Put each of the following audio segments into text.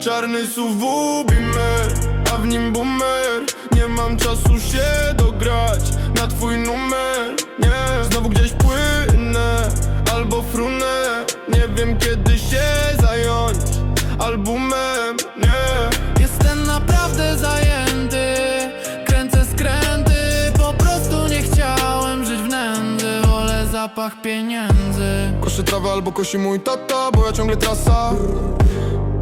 Czarny suwu bimmer, a w nim boomer. Nie mam czasu się dograć na twój numer. Nie, znowu gdzieś płynę albo frunę. Nie wiem kiedy się zająć albumem. Nie, Jestem naprawdę zajęty Kręcę skręty. Po prostu nie chciałem żyć w nędzy Wolę zapach pieniędzy. Koszy trawę albo kosi mój tata, bo ja ciągle trasa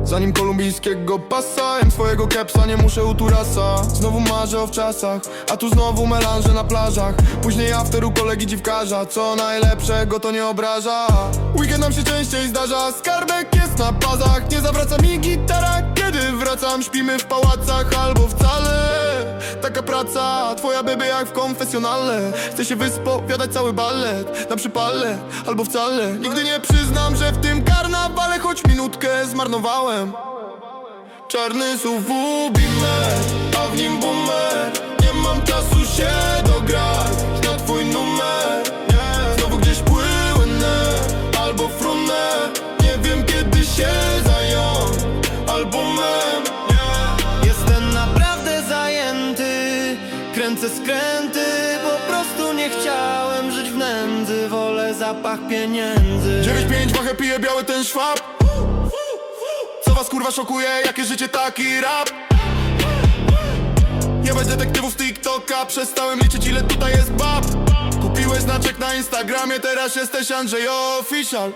Zanim kolumbijskiego pasa, jem swojego kepsa, nie muszę u turasa. Znowu marzę o wczasach, a tu znowu melanże na plażach. Później after u kolegi dziwkarza, co najlepszego to nie obraża. Weekend nam się częściej zdarza, skarbek jest na pazach Nie zawraca mi gitara, kiedy wracam Śpimy w pałacach albo wcale. Taka praca, twoja bebe jak w konfesjonale. Chcę się wyspowiadać cały ballet Na przypale, albo wcale. Nigdy nie przyznam, że w tym minutkę zmarnowałem. Czarny suwu bimmer, a w nim boomer. Nie mam czasu się dograć na twój numer. Nie. Znowu gdzieś płynę, albo frunę. Nie wiem kiedy się zająć albumem. Nie. Jestem naprawdę zajęty Kręcę skręty. Po prostu nie chciałem żyć w nędzy Wolę zapach pieniędzy. 9-5 wachę pije biały ten szwab was kurwa szokuje, jakie życie taki rap. Jebać detektywów z TikToka Przestałem liczyć ile tutaj jest bab. Kupiłeś znaczek na Instagramie Teraz jesteś Andrzej Official.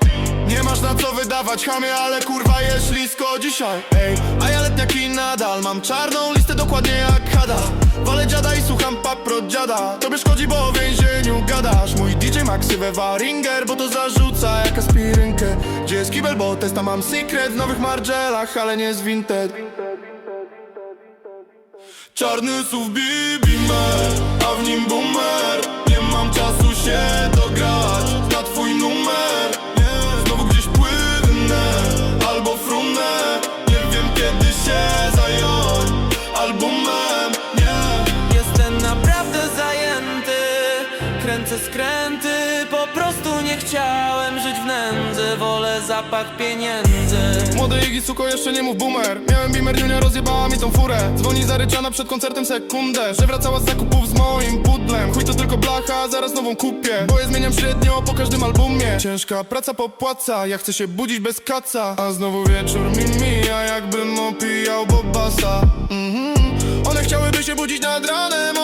Nie masz na co wydawać chamie Ale kurwa jest ślisko dzisiaj Ej, a ja letniaki nadal Mam czarną listę dokładnie jak Hada Walę dziada i słucham papro dziada Tobie szkodzi, bo o więzieniu gadasz. Mój DJ Maxy we Ringer Bo to zarzuca jak aspirynkę. Gdzie jest kibel, bo testa mam secret W nowych margelach, ale nie z Vinted. Czarny SUV Bibimer, a w nim boomer. Nie mam czasu się dograć Kręcę skręty Po prostu nie chciałem żyć w nędzy. Wolę zapach pieniędzy. Młody Iggy, suko, jeszcze nie mów boomer. Miałem Beamer, Junia rozjebała mi tą furę. Dzwoni zaryczana przed koncertem sekundę Że wracała z zakupów z moim pudlem. Chuj to tylko blacha, zaraz nową kupię. Bo ja zmieniam średnio po każdym albumie. Ciężka praca popłaca, ja chcę się budzić bez kaca. A znowu wieczór mi mija, jakbym opijał Bobasa. Mhm. One chciałyby się budzić nad ranem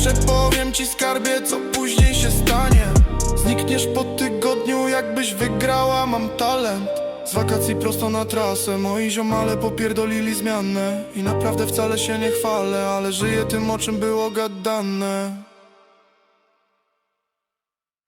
Przepowiem ci skarbie, co później się stanie. Znikniesz po tygodniu, jakbyś wygrała, mam talent. Z wakacji prosto na trasę. Moi ziomale popierdolili zmianę. I naprawdę wcale się nie chwalę Ale żyję tym, o czym było gadane